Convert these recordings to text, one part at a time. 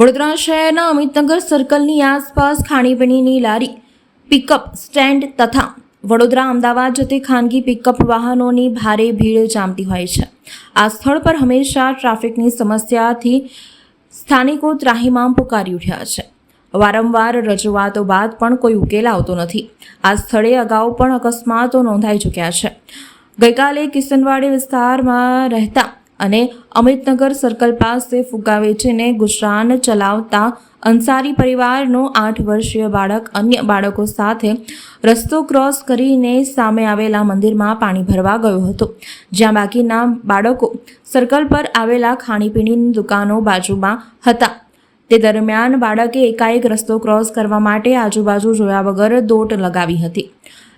વડોદરા શહેરના અમિતનગર સર્કલની આસપાસ ખાણીપીણીની લારી પિકઅપ સ્ટેન્ડ તથા વડોદરા અમદાવાદ જતી ખાનગી પિકઅપ વાહનોની ભારે ભીડ જામતી હોય છે. આ સ્થળ પર હંમેશા ટ્રાફિકની સમસ્યાથી સ્થાનિકો ત્રાહીમામ પુકારી ઉઠ્યા છે. વારંવાર રજૂઆતો બાદ પણ કોઈ ઉકેલ આવતો નથી. આ સ્થળે અગાઉ પણ અકસ્માતો નોંધાઈ ચૂક્યા છે. ગઈકાલે કિશનવાડી વિસ્તારમાં રહેતા અને અમિતનગર સર્કલ પાસે ફુગ્ગા વેચીને ગુજરાન ચલાવતા અંસારી પરિવારનો આઠ વર્ષીય બાળક અન્ય બાળકો સાથે રસ્તો ક્રોસ કરીને સામે આવેલા મંદિરમાં પાણી ભરવા ગયો હતો. જ્યાં બાકીના બાળકો સર્કલ પર આવેલા ખાણીપીણીની દુકાનો બાજુમાં હતા. તે દરમિયાન બાળકે એકાએક રસ્તો ક્રોસ કરવા માટે આજુબાજુ જોયા વગર દોટ લગાવી હતી.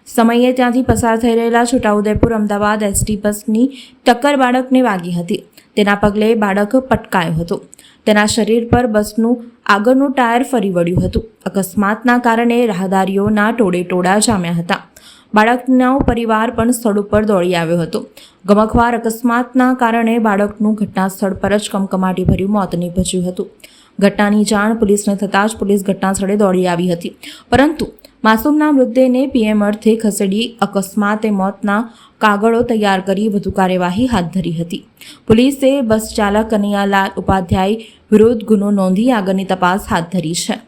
સમયે ત્યાંથી પસાર થઈ રહેલા છોટાઉદેપુર અમદાવાદ એસટી બસની ટક્કર બાળકને વાગી હતી. તેના પગલે બાળક પટકાયો હતો. તેના શરીર પર બસનું આગળનું ટાયર ફરી વળ્યું હતું. અકસ્માતના કારણે રાહદારીઓના ટોળે ટોળા જામ્યા હતા. બાળકનો પરિવાર પણ સ્થળ ઉપર દોડી આવ્યો હતો. ગમખવાર અકસ્માતના કારણે બાળકનું ઘટના સ્થળ પર જ કમકમાટી ભર્યું મોત નીપજ્યું હતું. ઘટનાની જાણ પોલીસને થતાં જ પોલીસ ઘટના સ્થળે દોડી આવી હતી. પરંતુ માસૂમના મૃતદેહને પીએમ અર્થે ખસેડી અકસ્માતે મોતના કાગળો તૈયાર કરી વધુ કાર્યવાહી હાથ ધરી હતી. પોલીસે બસ ચાલક કનૈયાલાલ ઉપાધ્યાય વિરુદ્ધ ગુનો નોંધી આગળની તપાસ હાથ ધરી છે.